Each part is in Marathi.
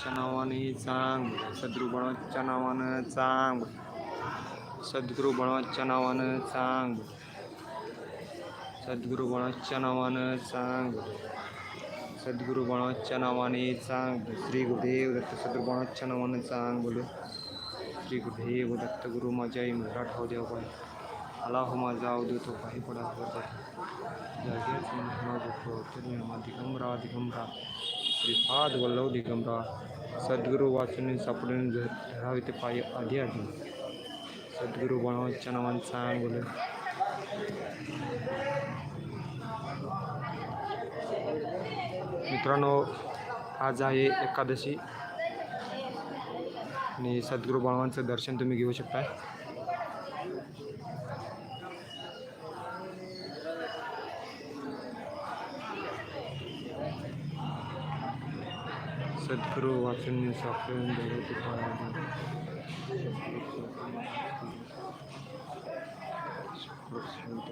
बळवंतच्या नावाने चांग सद्गुरु बळवंतच्या नावानं चांग सद्गुरु बळवंतच्या नावानं चांग सद्गुरु बळवंतच्या नावानं चांग सद्गुरु बळवंतच्या नावाने चांग, श्री गुरुदेव दत्त सद्गुरु बळवंतच्या नावानं चांग बोले. श्री गुरुदेव दत्त गुरु माझ्या मुद्रा ठाव देव पाय. आला हो हो काही पडा जागेच म्हणा दुःख निर्मा दिगंबरा दिगंबरा श्रीपाद वल्लभ दिगंबरा सद्गुरु वाचून सापडून धरावे ते पाय आधी आधी। सद्गुरु बळवंतच्या नावानं सांग बोल। मित्रांनो आज आहे एकादशी। आणि सद्गुरू बळवांचं दर्शन तुम्ही घेऊ शकता सद्गुरू वाचून सापडून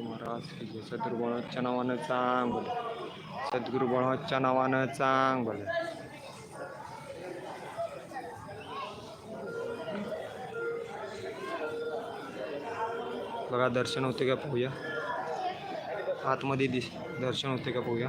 महाराज की सद्गुरू नावानं चांग बोल. सद्गुरू बाळाच्या नावानं चांग बोल. बघा दर्शन होते का पाहूया? आतमध्ये दिस दर्शन होते का पाहूया?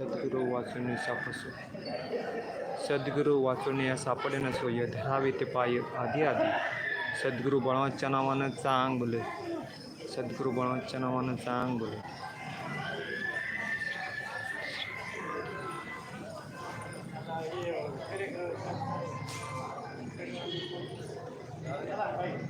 है कोई सद्गुरू वाचून सापसो सद्गुरू वाचून या सापडे नसो या धरावे ते पाय आधी आधी सद्गुरू बळवंतच्या नावानं चांग बोले सद्गुरू बळवंतच्या नावानं चांग बोले तो